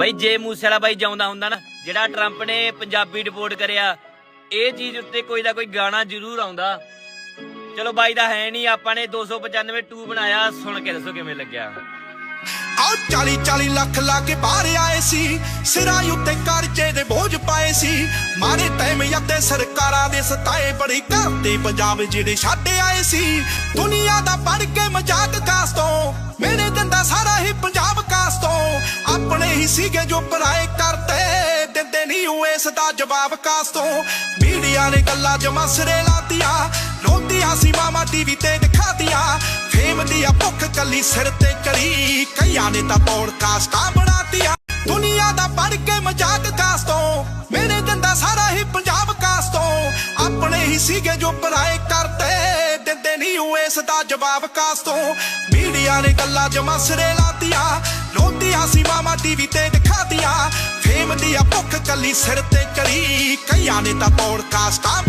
ਬਈ ਜੇ ਮੂਸੇ ਵਾਲਾ ਬਾਈ ਜਾਉਂਦਾ ਹੁੰਦਾ ਨਾ, ਜਿਹੜਾ ਟਰੰਪ ਨੇ ਪੰਜਾਬੀ ਡਿਪੋਰਟ ਕਰਿਆ, ਇਹ ਚੀਜ਼ ਉੱਤੇ ਕੋਈ ਨਾ ਕੋਈ ਗਾਣਾ ਜ਼ਰੂਰ ਆਉਂਦਾ। ਚਲੋ ਬਾਈ ਦਾ ਹੈ ਨਹੀਂ, ਆਪਾਂ ਨੇ 295 2 ਬਣਾਇਆ, ਸੁਣ ਕੇ ਦੱਸੋ ਕਿਵੇਂ ਲੱਗਿਆ। ਆਓ 40 40 ਲੱਖ ਲਾ ਕੇ ਬਾਹਰ ਆਏ ਸੀ, ਸਿਰਾਂ ਉੱਤੇ ਕਰਜ਼ੇ ਦੇ ਬੋਝ ਪਾਏ ਸੀ। ਮਾਰੇ ਟਾਈਮ ਯੱਤੇ ਸਰਕਾਰਾਂ ਦੇ ਸਤਾਏ ਬੜੀ ਕਰਦੇ ਪੰਜਾਬ ਜਿਹੜੇ ਛੱਡ ਆਏ ਸੀ। ਦੁਨੀਆ ਦਾ ਪੜ ਕੇ ਆਪਣੇ ਸੀਗੇ ਜੋ ਪਰਾਏ ਕਰਤੇ ਦਿੰਦੇ ਨਹੀਂ ਉਹ ਇਸ ਦਾ ਜਵਾਬ ਕਾਸ ਤੋਂ ਮੀਡੀਆ ਨੇ ਗੱਲਾਂ ਜਮਾ ਲਾਤੀਆਂ। ਰੋਂਦੀਆਂ ਸੀ ਮਾਮਾ ਟੀਵੀ ਤੇ ਦਿਖਾਤੀਆਂ। ਫੇਮ ਦੀ ਆ ਭੁੱਖ ਕੱਲੀ ਸਿਰ ਤੇ ਚੜੀ। ਕਈਆਂ ਨੇ ਤਾਂ ਪੌਡਕਾਸਟਾਂ ਬਣਾਤੀਆਂ। ਦੁਨੀਆ ਦਾ ਪੜ ਕੇ ਮਜ਼ਾਕ ਕਾਸ ਤੋਂ ਮੇਰੇ ਦੰਦਾ ਸਾਰਾ ਹੀ ਪੰਜਾਬ ਕਾਸ ਤੋਂ ਆਪਣੇ ਹੀ ਸੀਗੇ ਜੋ ਪਰਾਏ ਕਰਤੇ ਦਿੰਦੇ ਨਹੀਂ ਉਹ ਇਸ ਦਾ ਜਵਾਬ ਕਾਸ ਤੋਂ ਮੀਡੀਆ ਨੇ ਗੱਲਾਂ ਜਮਾ ਸਿਰੇ ਲਾਤੀਆਂ। ਰੋਂਦੀਆਂ ਸੀ ਮਾਮਾ ਟੀਵੀ ਤੇ ਦਿਖਾਤੀਆਂ ਫੇਮ ਦੀ ਆ ਭੁੱਖ ਕੱਲੀ ਸਿਰ ਤੇ ਚੜੀ ਕਈਆਂ ਨੇ ਤਾਂ ਪੌਡਕਾਸਟਾਂ ਬਣਾ